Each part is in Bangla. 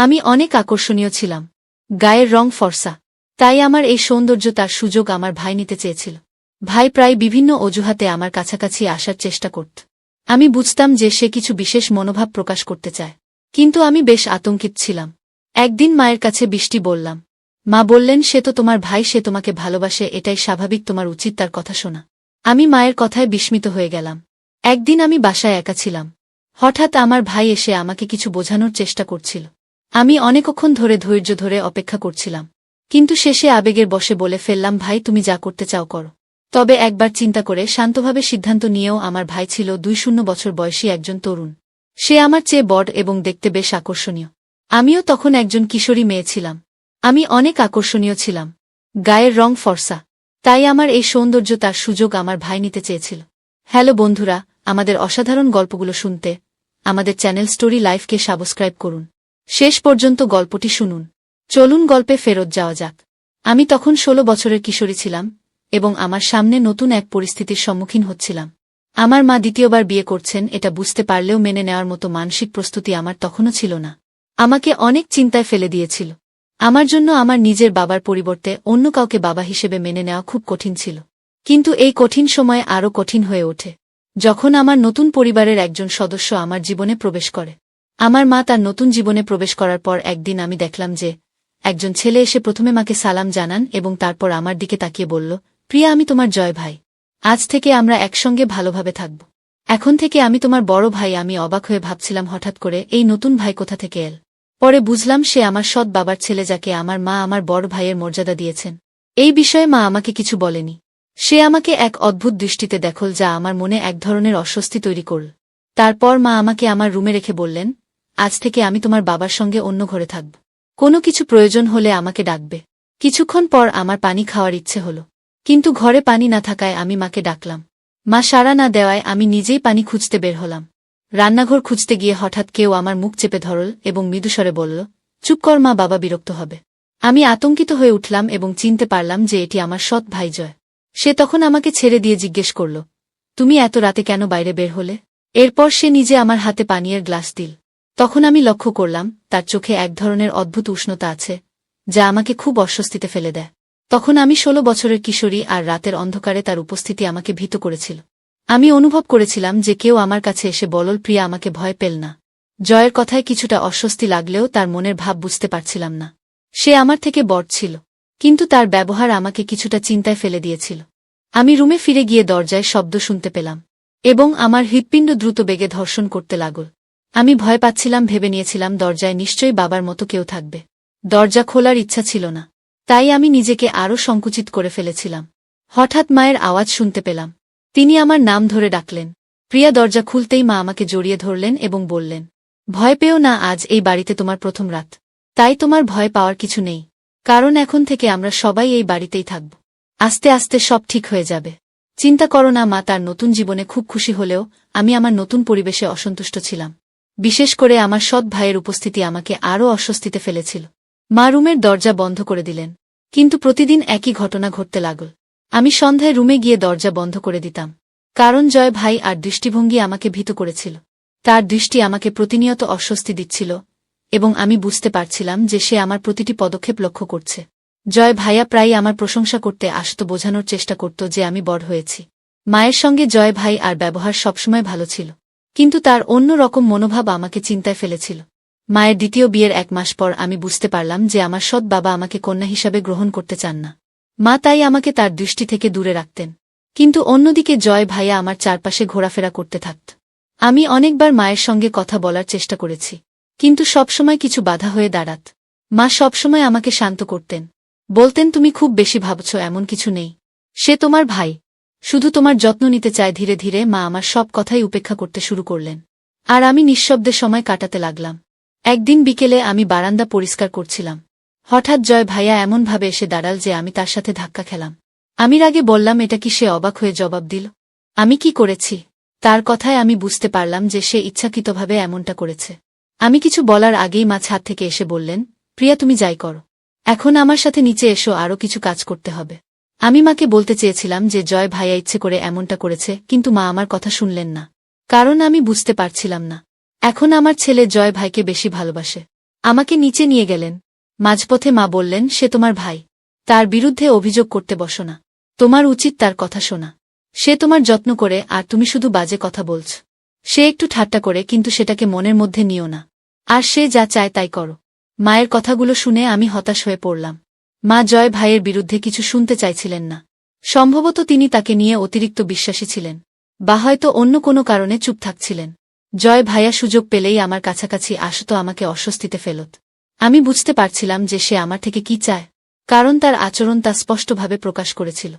আমি অনেক আকর্ষণীয় ছিলাম। গায়ের রং ফর্সা। তাই আমার এই সৌন্দর্য তার সুযোগ আমার ভাই নিতে চেয়েছিল। ভাই প্রায় বিভিন্ন অজুহাতে আমার কাছাকাছি আসার চেষ্টা করত। আমি বুঝতাম যে সে কিছু বিশেষ মনোভাব প্রকাশ করতে চায়। কিন্তু আমি বেশ আতঙ্কিত ছিলাম। একদিন মায়ের কাছে বৃষ্টি বললাম, মা বললেন, সে তো তোমার ভাই, সে তোমাকে ভালোবাসে, এটাই স্বাভাবিক, তোমার উচিত তার কথা শোনা। আমি মায়ের কথায় বিস্মিত হয়ে গেলাম। একদিন আমি বাসায় একা ছিলাম। হঠাৎ আমার ভাই এসে আমাকে কিছু বোঝানোর চেষ্টা করছিল। আমি অনেকক্ষণ ধরে ধৈর্য ধরে অপেক্ষা করছিলাম। কিন্তু শেষে আবেগের বসে বলে ফেললাম, ভাই, তুমি যা করতে চাও করো। তবে একবার চিন্তা করে শান্তভাবে সিদ্ধান্ত নিয়েও আমার ভাই ছিল দুই শূন্য বছর বয়সী একজন তরুণ। সে আমার চেয়ে বড় এবং দেখতে বেশ আকর্ষণীয়। আমিও তখন একজন কিশোরী মেয়ে ছিলাম। আমি অনেক আকর্ষণীয় ছিলাম। গায়ের রং ফর্সা। তাই আমার এই সৌন্দর্য তার সুযোগ আমার ভাই নিতে চেয়েছিল। হ্যালো বন্ধুরা, আমাদের অসাধারণ গল্পগুলো শুনতে। আমাদের চ্যানেল স্টোরি লাইফকে সাবস্ক্রাইব করুন। শেষ পর্যন্ত গল্পটি শুনুন। চলুন গল্পে ফেরত যাওয়া যাক। আমি তখন ষোলো বছরের কিশোরী ছিলাম এবং আমার সামনে নতুন এক পরিস্থিতির সম্মুখীন হচ্ছিলাম। আমার মা দ্বিতীয়বার বিয়ে করছেন, এটা বুঝতে পারলেও মেনে নেওয়ার মতো মানসিক প্রস্তুতি আমার তখনও ছিল না। আমাকে অনেক চিন্তায় ফেলে দিয়েছিল। আমার জন্য আমার নিজের বাবার পরিবর্তে অন্য কাউকে বাবা হিসেবে মেনে নেওয়া খুব কঠিন ছিল। কিন্তু এই কঠিন সময়ে আরও কঠিন হয়ে ওঠে। যখন আমার নতুন পরিবারের একজন সদস্য আমার জীবনে প্রবেশ করে আমার মা তার নতুন জীবনে প্রবেশ করার পর একদিন আমি দেখলাম যে, একজন ছেলে এসে প্রথমে মাকে সালাম জানান এবং তারপর আমার দিকে তাকিয়ে বলল, প্রিয়া, আমি তোমার জয় ভাই। আজ থেকে আমরা একসঙ্গে ভালোভাবে থাকব। এখন থেকে আমি তোমার বড় ভাই। আমি অবাক হয়ে ভাবছিলাম হঠাৎ করে, এই নতুন ভাই কোথা থেকে এল? পরে বুঝলাম সে আমার সৎ বাবার ছেলে যাকে আমার মা আমার বড় ভাইয়ের মর্যাদা দিয়েছেন। এই বিষয়ে মা আমাকে কিছু বলেনি। সে আমাকে এক অদ্ভুত দৃষ্টিতে দেখল যা আমার মনে এক ধরনের অস্বস্তি তৈরি করল। তারপর মা আমাকে আমার রুমে রেখে বললেন আজ থেকে আমি তোমার বাবার সঙ্গে অন্য ঘরে থাকব। কোনো কিছু প্রয়োজন হলে আমাকে ডাকবে। কিছুক্ষণ পর আমার পানি খাওয়ার ইচ্ছে হল। কিন্তু ঘরে পানি না থাকায় আমি মাকে ডাকলাম। মা সাড়া না দেওয়ায় আমি নিজেই পানি খুঁজতে বের হলাম। রান্নাঘর খুঁজতে গিয়ে হঠাৎ কেউ আমার মুখ চেপে ধরল এবং মৃদুস্বরে বলল, চুপ কর মা, বাবা বিরক্ত হবে। আমি আতঙ্কিত হয়ে উঠলাম এবং চিনতে পারলাম যে এটি আমার সৎ ভাই জয়। সে তখন আমাকে ছেড়ে দিয়ে জিজ্ঞেস করল, তুমি এত রাতে কেন বাইরে বের হলে? এরপর সে নিজে আমার হাতে পানীয়ের গ্লাস দিল। তখন আমি লক্ষ্য করলাম, তার চোখে এক ধরনের অদ্ভুত উষ্ণতা আছে, যা আমাকে খুব অস্বস্তিতে ফেলে দেয়। তখন আমি ষোলো বছরের কিশোরী আর রাতের অন্ধকারে তার উপস্থিতি আমাকে ভীত করেছিল। আমি অনুভব করেছিলাম যে কেউ আমার কাছে এসে বলল, প্রিয়া, আমাকে ভয় পেল না। জয়ের কথায় কিছুটা অস্বস্তি লাগলেও তার মনের ভাব বুঝতে পারছিলাম না। সে আমার থেকে বড় ছিল, কিন্তু তার ব্যবহার আমাকে কিছুটা চিন্তায় ফেলে দিয়েছিল। আমি রুমে ফিরে গিয়ে দরজায় শব্দ শুনতে পেলাম এবং আমার হৃৎপিণ্ড দ্রুত বেগে ধর্ষণ করতে লাগল। আমি ভয় পাচ্ছিলাম, ভেবে নিয়েছিলাম, দরজায় নিশ্চয়ই বাবার মতো কেউ থাকবে। দরজা খোলার ইচ্ছা ছিল না। তাই আমি নিজেকে আরও সংকুচিত করে ফেলেছিলাম। হঠাৎ মায়ের আওয়াজ শুনতে পেলাম। তিনি আমার নাম ধরে ডাকলেন। প্রিয়া দরজা খুলতেই মা আমাকে জড়িয়ে ধরলেন এবং বললেন, ভয় পেও না, আজ এই বাড়িতে তোমার প্রথম রাত। তাই তোমার ভয় পাওয়ার কিছু নেই। কারণ এখন থেকে আমরা সবাই এই বাড়িতেই থাকব। আস্তে আস্তে সব ঠিক হয়ে যাবে। চিন্তা করো না মা, তার নতুন জীবনে খুব খুশি হলেও আমি আমার নতুন পরিবেশে অসন্তুষ্ট ছিলাম। বিশেষ করে আমার সৎ ভাইয়ের উপস্থিতি আমাকে আরও অস্বস্তিতে ফেলেছিল। মা রুমের দরজা বন্ধ করে দিলেন, কিন্তু প্রতিদিন একই ঘটনা ঘটতে লাগল। আমি সন্ধ্যায় রুমে গিয়ে দরজা বন্ধ করে দিতাম। কারণ জয় ভাই আর দৃষ্টিভঙ্গি আমাকে ভীত করেছিল। তার দৃষ্টি আমাকে প্রতিনিয়ত অস্বস্তি দিচ্ছিল এবং আমি বুঝতে পারছিলাম যে সে আমার প্রতিটি পদক্ষেপ লক্ষ্য করছে। জয় ভাইয়া প্রায়ই আমার প্রশংসা করতে আসত বোঝানোর চেষ্টা করত যে আমি বড় হয়েছি। মায়ের সঙ্গে জয় ভাই আর ব্যবহার সবসময় ভালো ছিল। কিন্তু তার অন্য রকম মনোভাব আমাকে চিন্তায় ফেলেছিল। মায়ের দ্বিতীয় বিয়ের এক মাস পর আমি বুঝতে পারলাম যে আমার সৎ বাবা আমাকে কন্যা হিসাবে গ্রহণ করতে চান না। মা তাই আমাকে তার দৃষ্টি থেকে দূরে রাখতেন। কিন্তু অন্যদিকে জয় ভাইয়া আমার চারপাশে ঘোরাফেরা করতে থাকত। আমি অনেকবার মায়ের সঙ্গে কথা বলার চেষ্টা করেছি। কিন্তু সবসময় কিছু বাধা হয়ে দাঁড়াত। মা সবসময় আমাকে শান্ত করতেন। বলতেন, তুমি খুব বেশি ভাবছ, এমন কিছু নেই। সে তোমার ভাই। শুধু তোমার যত্ন নিতে চায় ধীরে ধীরে, মা আমার সব কথাই উপেক্ষা করতে শুরু করলেন। আর আমি নিঃশব্দে সময় কাটাতে লাগলাম। একদিন বিকেলে আমি বারান্দা পরিষ্কার করছিলাম। হঠাৎ জয় ভাইয়া এমনভাবে এসে দাঁড়াল যে আমি তার সাথে ধাক্কা খেলাম। আমির আগে বললাম, এটা কি সে অবাক হয়ে জবাব দিল? আমি কি করেছি? তার কথায় আমি বুঝতে পারলাম যে সে ইচ্ছাকৃতভাবে এমনটা করেছে। আমি কিছু বলার আগেই মা ছাদ থেকে এসে বললেন, প্রিয়া তুমি যাই করো। এখন আমার সাথে নিচে এসো, আরও কিছু কাজ করতে হবে। আমি মাকে বলতে চেয়েছিলাম যে জয় ভাইয়া ইচ্ছে করে এমনটা করেছে, কিন্তু মা আমার কথা শুনলেন না। কারণ আমি বুঝতে পারছিলাম না। এখন আমার ছেলে জয় ভাইকে বেশি ভালোবাসে। আমাকে নিচে নিয়ে গেলেন। মাঝপথে মা বললেন, সে তোমার ভাই। তার বিরুদ্ধে অভিযোগ করতে বসো না। তোমার উচিত তার কথা শোনা। সে তোমার যত্ন করে, আর তুমি শুধু বাজে কথা বলছ। সে একটু ঠাট্টা করে, কিন্তু সেটাকে মনের মধ্যে নিও না। আর সে যা চায় তাই করো। মায়ের কথাগুলো শুনে আমি হতাশ হয়ে পড়লাম। মা জয় ভাইয়ের বিরুদ্ধে কিছু শুনতে চাইছিলেন না। সম্ভবত তিনি তাকে নিয়ে অতিরিক্ত বিশ্বাসী ছিলেন, বা হয়তো অন্য কোনো কারণে চুপ থাকছিলেন। জয় ভাইয়া সুযোগ পেলেই আমার কাছাকাছি আসত আমাকে অস্বস্তিতে ফেলত। আমি বুঝতে পারছিলাম যে সে আমার থেকে কি চায়, কারণ তার আচরণ তা স্পষ্টভাবে প্রকাশ করেছিল।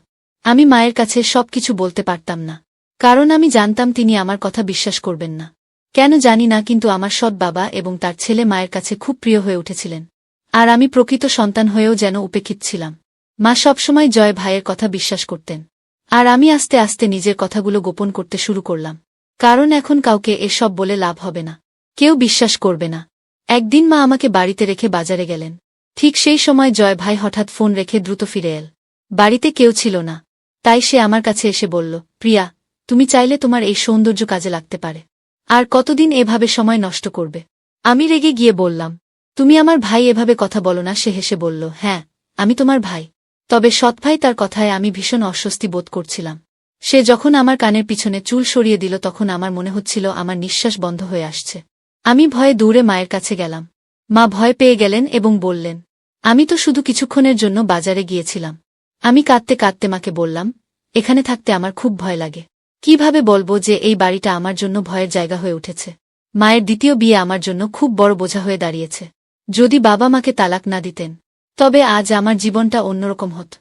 আমি মায়ের কাছে সবকিছু বলতে পারতাম না, কারণ আমি জানতাম তিনি আমার কথা বিশ্বাস করবেন না। কেন জানি না, কিন্তু আমার সৎ বাবা এবং তার ছেলে মায়ের কাছে খুব প্রিয় হয়ে উঠেছিলেন। আর আমি প্রকৃত সন্তান হয়েও যেন উপেক্ষিত ছিলাম। মা সবসময় জয় ভাইয়ের কথা বিশ্বাস করতেন। আর আমি আস্তে আস্তে নিজের কথাগুলো গোপন করতে শুরু করলাম। কারণ এখন কাউকে এসব বলে লাভ হবে না। কেউ বিশ্বাস করবে না। একদিন মা আমাকে বাড়িতে রেখে বাজারে গেলেন। ঠিক সেই সময় জয় ভাই হঠাৎ ফোন রেখে দ্রুত ফিরে এল। বাড়িতে কেউ ছিল না। তাই সে আমার কাছে এসে বলল, প্রিয়া, তুমি চাইলে তোমার এই সৌন্দর্য কাজে লাগতে পারে। আর কতদিন এভাবে সময় নষ্ট করবে? আমি রেগে গিয়ে বললাম তুমি আমার ভাই এভাবে কথা বলো না, সে হেসে বলল হ্যাঁ আমি তোমার ভাই। তবে সৎ ভাই তার কথায় আমি ভীষণ অস্বস্তি বোধ করছিলাম। সে যখন আমার কানের পিছনে চুল সরিয়ে দিল, তখন আমার মনে হচ্ছিল আমার নিঃশ্বাস বন্ধ হয়ে আসছে। আমি ভয়ে দূরে মায়ের কাছে গেলাম। মা ভয় পেয়ে গেলেন এবং বললেন, আমি তো শুধু কিছুক্ষণের জন্য বাজারে গিয়েছিলাম। আমি কাঁদতে কাঁদতে মাকে বললাম, এখানে থাকতে আমার খুব ভয় লাগে। কীভাবে বলব যে এই বাড়িটা আমার জন্য ভয়ের জায়গা হয়ে উঠেছে? মায়ের দ্বিতীয় বিয়ে আমার জন্য খুব বড় বোঝা হয়ে দাঁড়িয়েছে। যদি বাবা মাকে তালাক না দিতেন, তবে আজ আমার জীবনটা অন্যরকম হত।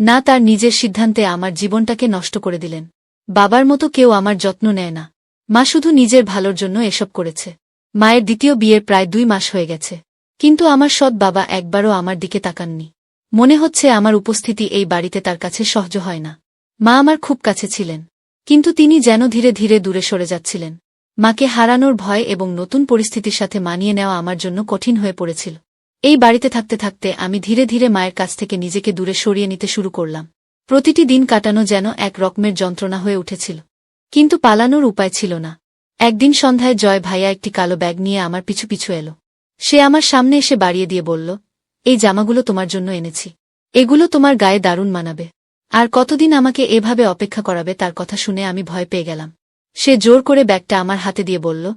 না তার নিজের সিদ্ধান্তে আমার জীবনটাকে নষ্ট করে দিলেন। বাবার মতো কেউ আমার যত্ন নেয় না। মা শুধু নিজের ভালোর জন্য এসব করেছে। মায়ের দ্বিতীয় বিয়ের প্রায় দুই মাস হয়ে গেছে। কিন্তু আমার সৎ বাবা একবারও আমার দিকে তাকাননি। মনে হচ্ছে আমার উপস্থিতি এই বাড়িতে তার কাছে সহজ হয় না। মা আমার খুব কাছে ছিলেন। কিন্তু তিনি যেন ধীরে ধীরে দূরে সরে যাচ্ছিলেন। মাকে হারানোর ভয় এবং নতুন পরিস্থিতির সাথে মানিয়ে নেওয়া আমার জন্য কঠিন হয়ে পড়েছিল। এই বাড়িতে থাকতে থাকতে আমি ধীরে ধীরে মায়ের কাছ থেকে নিজেকে দূরে সরিয়ে নিতে শুরু করলাম। প্রতিটি দিন কাটানো যেন এক রকমের যন্ত্রণা হয়ে উঠেছিল। কিন্তু পালানোর উপায় ছিল না। একদিন সন্ধ্যায় জয় ভাইয়া একটি কালো ব্যাগ নিয়ে আমার পিছু পিছু এলো। সে আমার সামনে এসে বাড়িয়ে দিয়ে বলল, এই জামাগুলো তোমার জন্য এনেছি। এগুলো তোমার গায়ে দারুণ মানাবে। আর কতদিন আমাকে এভাবে অপেক্ষা করাবে তার কথা শুনে আমি ভয় পেয়ে গেলাম। সে জোর করে ব্যাগটা আমার হাতে দিয়ে বলল,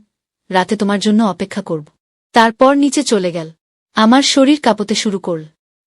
রাতে তোমার জন্য অপেক্ষা করব। তারপর নিচে চলে গেল। আমার শরীর কাঁপতে শুরু করল।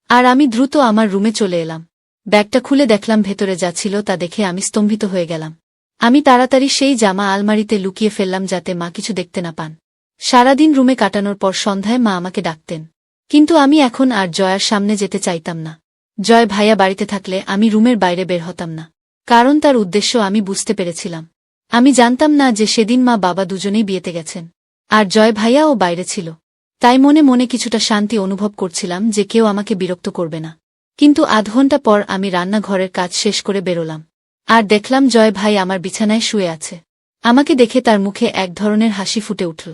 আর আমি দ্রুত আমার রুমে চলে এলাম। ব্যাগটা খুলে দেখলাম ভেতরে যা ছিল তা দেখে আমি স্তম্ভিত হয়ে গেলাম। আমি তাড়াতাড়ি সেই জামা আলমারিতে লুকিয়ে ফেললাম যাতে মা কিছু দেখতে না পান। সারাদিন রুমে কাটানোর পর সন্ধ্যায় মা আমাকে ডাকতেন। কিন্তু আমি এখন আর জয়ার সামনে যেতে চাইতাম না। জয় ভাইয়া বাড়িতে থাকলে আমি রুমের বাইরে বের হতাম না। কারণ তার উদ্দেশ্য আমি বুঝতে পেরেছিলাম। আমি জানতাম না যে সেদিন মা বাবা দুজনেই বিয়েতে গেছেন। আর জয় ভাইয়াও বাইরে ছিল। তাই মনে মনে কিছুটা শান্তি অনুভব করছিলাম যে কেউ আমাকে বিরক্ত করবে না। কিন্তু আধ ঘণ্টা পর আমি রান্নাঘরের কাজ শেষ করে বেরোলাম। আর দেখলাম জয় ভাই আমার বিছানায় শুয়ে আছে। আমাকে দেখে তার মুখে এক ধরনের হাসি ফুটে উঠল।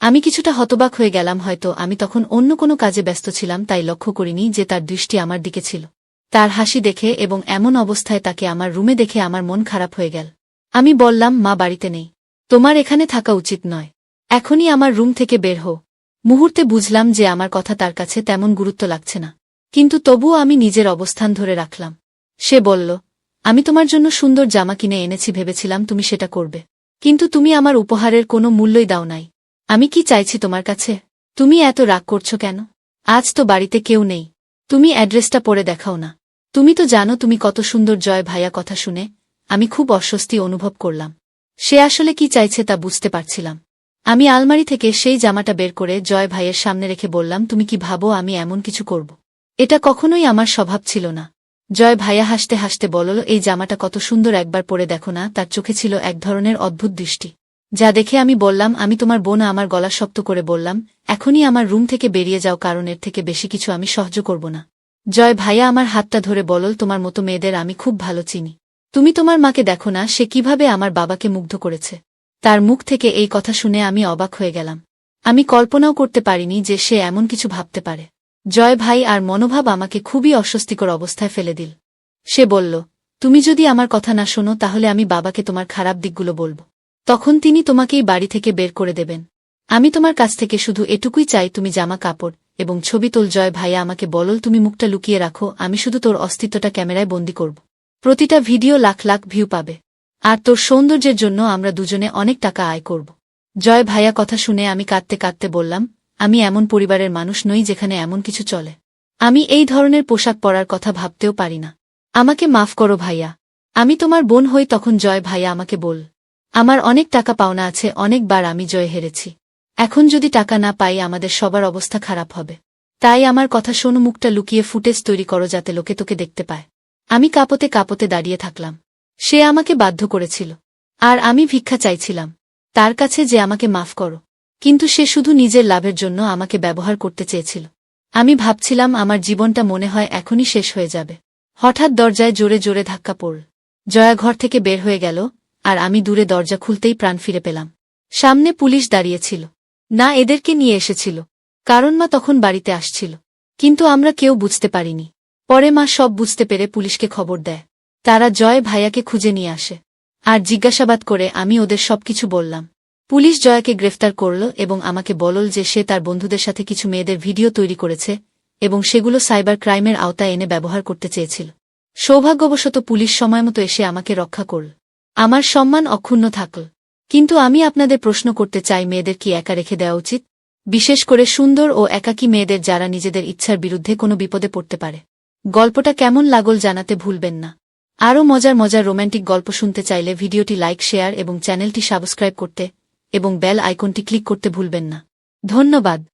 আমি কিছুটা হতবাক হয়ে গেলাম হয়তো আমি তখন অন্য কোনো কাজে ব্যস্ত ছিলাম তাই লক্ষ্য করিনি যে তার দৃষ্টি আমার দিকে ছিল। তার হাসি দেখে এবং এমন অবস্থায় তাকে আমার রুমে দেখে আমার মন খারাপ হয়ে গেল। আমি বললাম, মা বাড়িতে নেই। তোমার এখানে থাকা উচিত নয়। এখনই আমার রুম থেকে বের হো মুহূর্তে বুঝলাম যে আমার কথা তার কাছে তেমন গুরুত্ব লাগছে না। কিন্তু তবুও আমি নিজের অবস্থান ধরে রাখলাম। সে বলল, আমি তোমার জন্য সুন্দর জামা কিনে এনেছি, ভেবেছিলাম তুমি সেটা করবে। কিন্তু তুমি আমার উপহারের কোনো মূল্যই দাও নাই। আমি কি চাইছি তোমার কাছে? তুমি এত রাগ করছ কেন? আজ তো বাড়িতে কেউ নেই। তুমি অ্যাড্রেসটা পড়ে দেখাও না। তুমি তো জানো তুমি কত সুন্দর জয় ভাইয়া কথা শুনে আমি খুব অস্বস্তি অনুভব করলাম। সে আসলে কি চাইছে তা বুঝতে পারছিলাম। আমি আলমারি থেকে সেই জামাটা বের করে জয় ভাইয়ের সামনে রেখে বললাম, তুমি কি ভাবো আমি এমন কিছু করব? এটা কখনোই আমার স্বভাব ছিল না। জয় ভাইয়া হাসতে হাসতে বলল, এই জামাটা কত সুন্দর একবার পরে দেখো না, তার চোখে ছিল এক ধরনের অদ্ভুত দৃষ্টি। যা দেখে আমি বললাম, আমি তোমার বোন, আমার গলা শক্ত করে বললাম, এখনই আমার রুম থেকে বেরিয়ে যাও, কারণ এর থেকে বেশি কিছু আমি সহ্য করব না। জয় ভাইয়া আমার হাতটা ধরে বলল, তোমার মতো মেয়েদের আমি খুব ভালো চিনি। তুমি তোমার মাকে দেখো না, সে কীভাবে আমার বাবাকে মুগ্ধ করেছে। তার মুখ থেকে এই কথা শুনে আমি অবাক হয়ে গেলাম। আমি কল্পনাও করতে পারিনি যে সে এমন কিছু ভাবতে পারে। জয় ভাই আর মনোভাব আমাকে খুবই অস্বস্তিকর অবস্থায় ফেলে দিল। সে বলল, তুমি যদি আমার কথা না শোনো, তাহলে আমি বাবাকে তোমার খারাপ দিকগুলো বলব। তখন তিনি তোমাকেই বাড়ি থেকে বের করে দেবেন। আমি তোমার কাছ থেকে শুধু এটুকুই চাই, তুমি জামা কাপড় এবং ছবি তোল। জয় ভাইয়া আমাকে বলল, তুমি মুখটা লুকিয়ে রাখো, আমি শুধু তোর অস্তিত্বটা ক্যামেরায় বন্দি করব। প্রতিটা ভিডিও লাখ লাখ ভিউ পাবে। আর তোর সৌন্দর্যের জন্য আমরা দুজনে অনেক টাকা আয় করব। জয় ভাইয়া কথা শুনে আমি কাঁদতে কাঁদতে বললাম, আমি এমন পরিবারের মানুষ নই যেখানে এমন কিছু চলে। আমি এই ধরনের পোশাক পরার কথা ভাবতেও পারি না। আমাকে মাফ করো ভাইয়া। আমি তোমার বোন হই তখন জয় ভাইয়া আমাকে বল, আমার অনেক টাকা পাওনা আছে অনেকবার আমি জয় হেরেছি। এখন যদি টাকা না পাই আমাদের সবার অবস্থা খারাপ হবে। তাই আমার কথা শোনো, মুখটা লুকিয়ে ফুটেজ তৈরি করো যাতে লোকে তোকে দেখতে পায়। আমি কাপতে কাপতে দাঁড়িয়ে থাকলাম। সে আমাকে বাধ্য করেছিল। আর আমি ভিক্ষা চাইছিলাম। তার কাছে যে আমাকে মাফ করো। কিন্তু সে শুধু নিজের লাভের জন্য আমাকে ব্যবহার করতে চেয়েছিল। আমি ভাবছিলাম আমার জীবনটা মনে হয় এখনই শেষ হয়ে যাবে। হঠাৎ দরজায় জোরে জোরে ধাক্কা পড়ল। জয়া ঘর থেকে বের হয়ে গেল, আর আমি দূরে দরজা খুলতেই প্রাণ ফিরে পেলাম। সামনে পুলিশ দাঁড়িয়েছিল। না, এদেরকে নিয়ে এসেছিল। কারণ মা তখন বাড়িতে আসছিল। কিন্তু আমরা কেউ বুঝতে পারিনি। পরে মা সব বুঝতে পেরে পুলিশকে খবর দেয়। তারা জয় ভাইয়াকে খুঁজে নিয়ে আসে। আর জিজ্ঞাসাবাদ করে, আমি ওদের সবকিছু বললাম। পুলিশ জয়াকে গ্রেফতার করল এবং আমাকে বলল যে সে তার বন্ধুদের সাথে কিছু মেয়েদের ভিডিও তৈরি করেছে এবং সেগুলো সাইবার ক্রাইমের আওতায় এনে ব্যবহার করতে চেয়েছিল। সৌভাগ্যবশত পুলিশ সময়মতো এসে আমাকে রক্ষা করল। আমার সম্মান অক্ষুণ্ণ থাকল। কিন্তু আমি আপনাদের প্রশ্ন করতে চাই, মেয়েদের কি একা রেখে দেওয়া উচিত? বিশেষ করে সুন্দর ও একাকী মেয়েদের যারা নিজেদের ইচ্ছার বিরুদ্ধে কোনো বিপদে পড়তে পারে। গল্পটা কেমন লাগল জানাতে ভুলবেন না। আরও মজার মজার রোম্যান্টিক গল্প শুনতে চাইলে ভিডিওটি লাইক, শেয়ার এবং চ্যানেলটি সাবস্ক্রাইব করতে এবং বেল আইকনটি ক্লিক করতে ভুলবেন না। ধন্যবাদ।